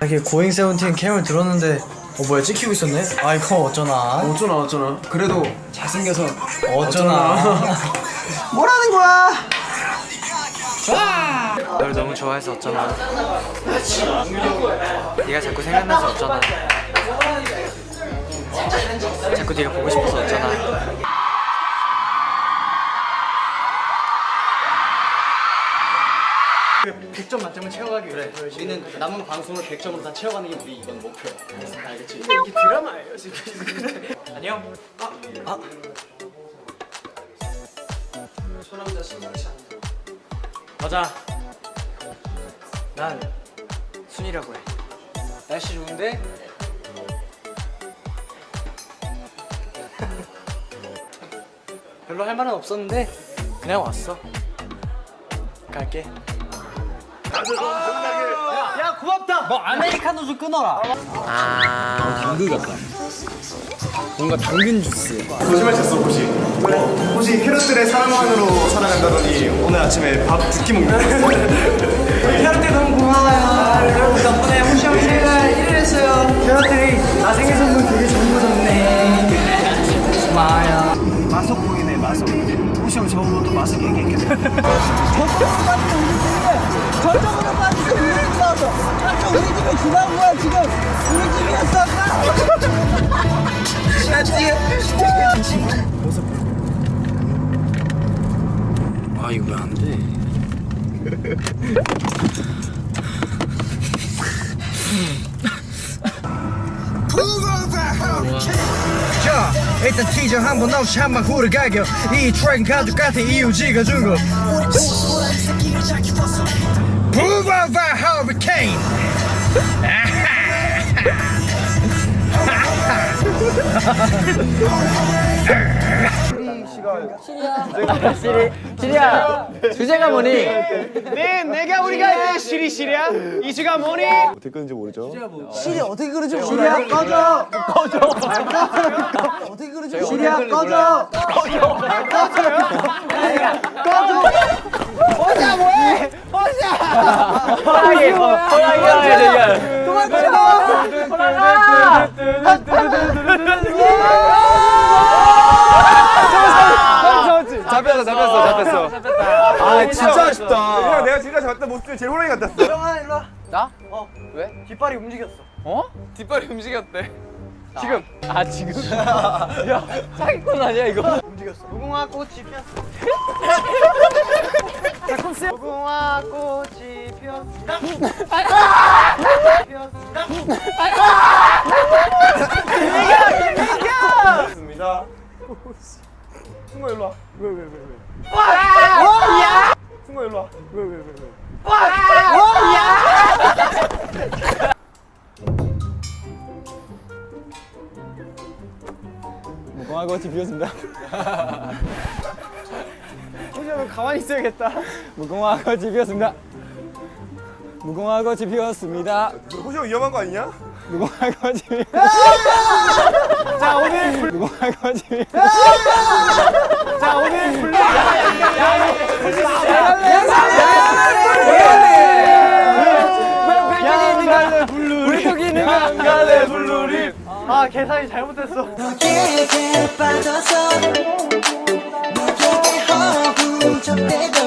이렇게 고잉 세븐틴 캠을 들었는데 어 뭐야 찍히고 있었네? 아 이거 어쩌나? 어쩌나 어쩌나. 그래도 잘생겨서 어쩌나? 뭐라는 거야? 널 너무 좋아해서 어쩌나. 네가 자꾸 생각나서 어쩌나 자꾸 네가 보고 싶어서 어쩌나. 100점 만점을 채워가기 위해 우리는 남은 방송을 100점으로 다 채워가는 게 우리 이건 목표야. 알겠지? 이게 드라마예요 지금. 안녕. 아, 아. 소남자 심상치 않다 맞아 난 순이라고 해. 날씨 좋은데? 별로 할 말은 없었는데 그냥 왔어. 갈게. 야 고맙다. 너 아메리카노 좀 끊어라. 거짓말 쳤어 호시. 호시 캐럿들의 사랑만으로 살아간다더니 오늘 아침에 밥 두 끼 먹는 거 캐럿들 너무 고마워요. 여러분 덕분에 호시 형 생일 1일 했어요. 캐럿들이 나 생일 선물 되게 좋은 거 줬네. 고마워요. 마석 보이 네 마석 호시 형 저보고 또 마석 얘기했겠네 저쪽으로 빠지고 우리 집 나왔어. 저쪽 우리 집에 지나온 거야 지금. 우리 집이었어. 아 이거 왜 안 돼? 일단 티저 한번 없이 한번 후르가겨 이 트랙은 가족 같은 이유지가 준거 부바바 허리케인 주제가 뭐니? 네 내가 우리가 할 시리 시리야? 이슈가 뭐니? 어떻게 끄는지 모르죠? 시리 어떻게 그러지 시리야 꺼져. 꺼져. 어떻게 그러지 시리야 꺼져. 호랑이 호랑이 잡혔어 잡혔어 잡혔어. 아 진짜 아쉽다. 내가 지금까지 봤던 모습 중에 제일 호랑이 같았어. 뒷발이 움직였어. 뒷발이 움직였대. 지금? 아 지금? 야 사기꾼 아니야 이거? 움직였어. 무궁화 꽃이 피었어. 무궁화 꽃이 피었어 좋습니다 승호 일로 와. 왜 왜 왜왜? 승호 일로 와. 왜 왜 왜왜? 무궁화 꽃이 피었습니다. 호시형 가만히 있어야겠다. 무궁화 꽃이 피었습니다. 무궁화 꽃이 피었습니다. 호시 형 위험한 거 아니냐? 무궁화 꽃이 피었습니다 자 오늘 무궁화 꽃이 피었습니다 자 오늘 갈래 아 계산이 잘못됐어. 너에게 빠져서 너에게 허우적대도